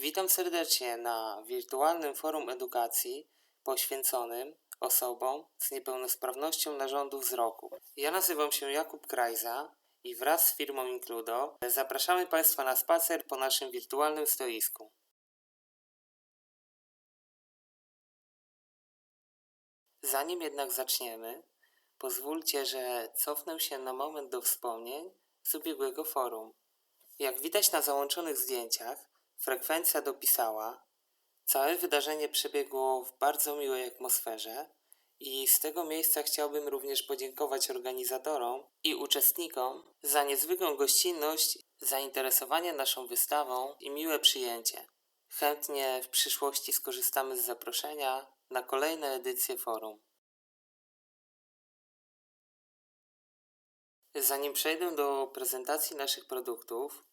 Witam serdecznie na wirtualnym forum edukacji poświęconym osobom z niepełnosprawnością narządu wzroku. Ja nazywam się Jakub Krajza i wraz z firmą Includo zapraszamy Państwa na spacer po naszym wirtualnym stoisku. Zanim jednak zaczniemy, pozwólcie, że cofnę się na moment do wspomnień z ubiegłego forum. Jak widać na załączonych zdjęciach, frekwencja dopisała. Całe wydarzenie przebiegło w bardzo miłej atmosferze i z tego miejsca chciałbym również podziękować organizatorom i uczestnikom za niezwykłą gościnność, zainteresowanie naszą wystawą i miłe przyjęcie. Chętnie w przyszłości skorzystamy z zaproszenia na kolejne edycje forum. Zanim przejdę do prezentacji naszych produktów,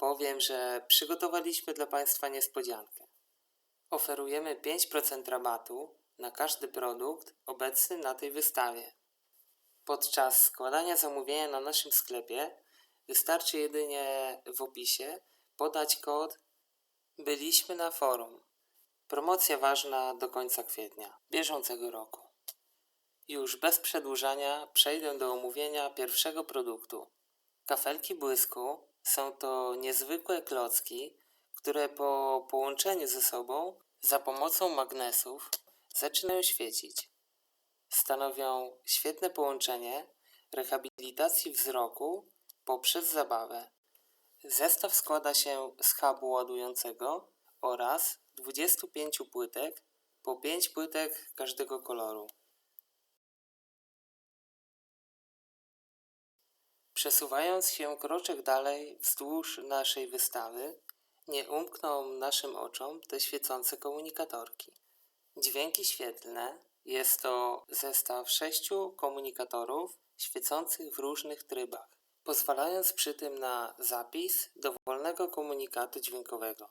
powiem, że przygotowaliśmy dla Państwa niespodziankę. Oferujemy 5% rabatu na każdy produkt obecny na tej wystawie. Podczas składania zamówienia na naszym sklepie wystarczy jedynie w opisie podać kod Byliśmy na forum. Promocja ważna do końca kwietnia bieżącego roku. Już bez przedłużania przejdę do omówienia pierwszego produktu. Kafelki błysku są to niezwykłe klocki, które po połączeniu ze sobą za pomocą magnesów zaczynają świecić. Stanowią świetne połączenie rehabilitacji wzroku poprzez zabawę. Zestaw składa się z hubu ładującego oraz 25 płytek, po 5 płytek każdego koloru. Przesuwając się kroczek dalej wzdłuż naszej wystawy, nie umkną naszym oczom te świecące komunikatorki. Dźwięki świetlne jest to zestaw sześciu komunikatorów świecących w różnych trybach, pozwalając przy tym na zapis dowolnego komunikatu dźwiękowego.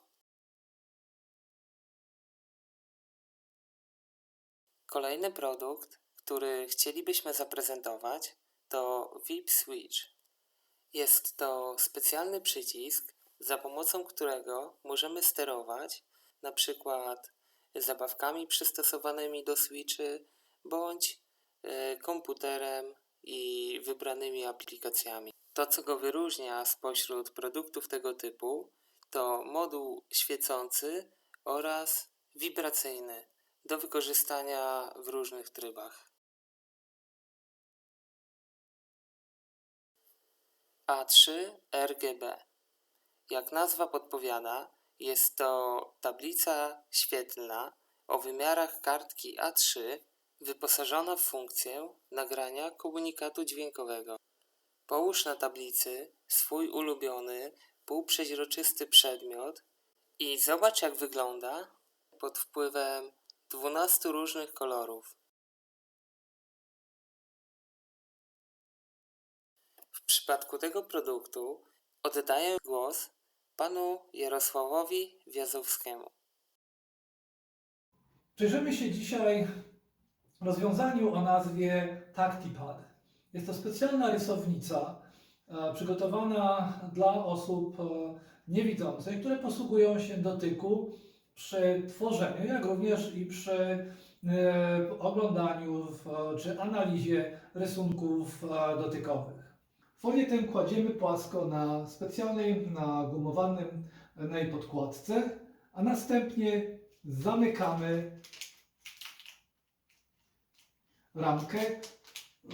Kolejny produkt, który chcielibyśmy zaprezentować, to VIP Switch. Jest to specjalny przycisk, za pomocą którego możemy sterować na przykład zabawkami przystosowanymi do switchy bądź e, komputerem i wybranymi aplikacjami. To, co go wyróżnia spośród produktów tego typu, to moduł świecący oraz wibracyjny do wykorzystania w różnych trybach. A3 RGB. Jak nazwa podpowiada, jest to tablica świetlna o wymiarach kartki A3 wyposażona w funkcję nagrania komunikatu dźwiękowego. Połóż na tablicy swój ulubiony, półprzeźroczysty przedmiot i zobacz jak wygląda pod wpływem 12 różnych kolorów. Przypadku tego produktu oddaję głos panu Jarosławowi Wiazowskiemu. Przyjrzymy się dzisiaj rozwiązaniu o nazwie TactiPad. Jest to specjalna rysownica e, przygotowana dla osób e, niewidzących, które posługują się dotyku przy tworzeniu, jak również i przy e, oglądaniu czy analizie rysunków dotykowych. Folię tę kładziemy płasko na specjalnej, nagumowanym na jej podkładce, a następnie zamykamy ramkę,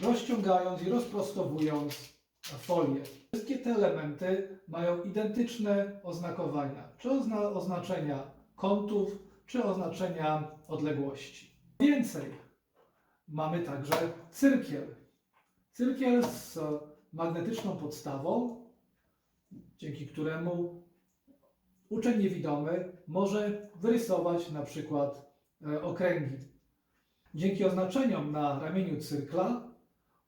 rozciągając i rozprostowując folię. Wszystkie te elementy mają identyczne oznakowania, czy ozna oznaczenia kątów, czy oznaczenia odległości. Więcej, mamy także cyrkiel. Cyrkiel z magnetyczną podstawą, dzięki któremu uczeń niewidomy może wyrysować na przykład e, okręgi. Dzięki oznaczeniom na ramieniu cyrkla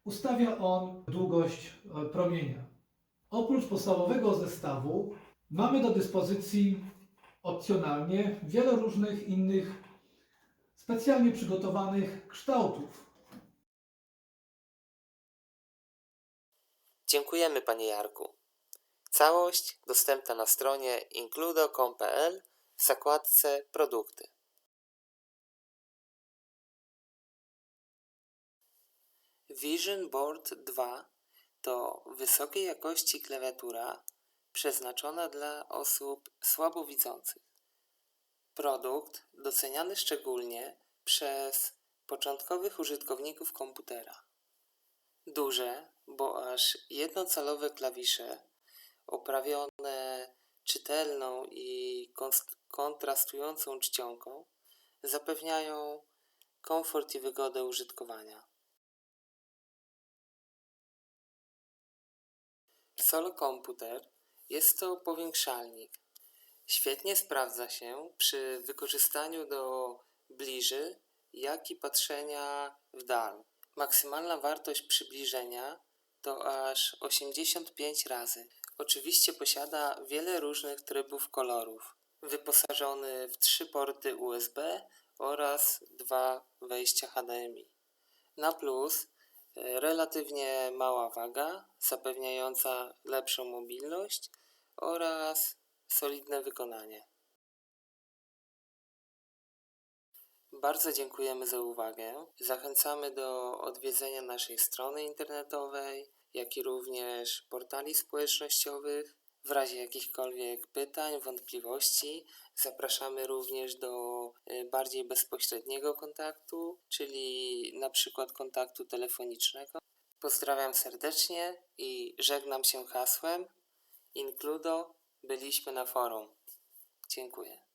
ustawia on długość e, promienia. Oprócz podstawowego zestawu mamy do dyspozycji opcjonalnie wiele różnych innych specjalnie przygotowanych kształtów. Dziękujemy panie Jarku. Całość dostępna na stronie includo.com.pl w zakładce Produkty. Vision Board 2 to wysokiej jakości klawiatura przeznaczona dla osób słabowidzących. Produkt doceniany szczególnie przez początkowych użytkowników komputera. Duże, bo aż jednocalowe klawisze oprawione czytelną i kontrastującą czcionką zapewniają komfort i wygodę użytkowania. Solo Komputer jest to powiększalnik. Świetnie sprawdza się przy wykorzystaniu do bliży, jak i patrzenia w dal. Maksymalna wartość przybliżenia to aż 85 razy. Oczywiście posiada wiele różnych trybów kolorów. Wyposażony w trzy porty USB oraz dwa wejścia HDMI. Na plus e, relatywnie mała waga, zapewniająca lepszą mobilność oraz solidne wykonanie. Bardzo dziękujemy za uwagę. Zachęcamy do odwiedzenia naszej strony internetowej, jak i również portali społecznościowych. W razie jakichkolwiek pytań, wątpliwości, zapraszamy również do y, bardziej bezpośredniego kontaktu, czyli na przykład kontaktu telefonicznego. Pozdrawiam serdecznie i żegnam się hasłem Includo byliśmy na forum. Dziękuję.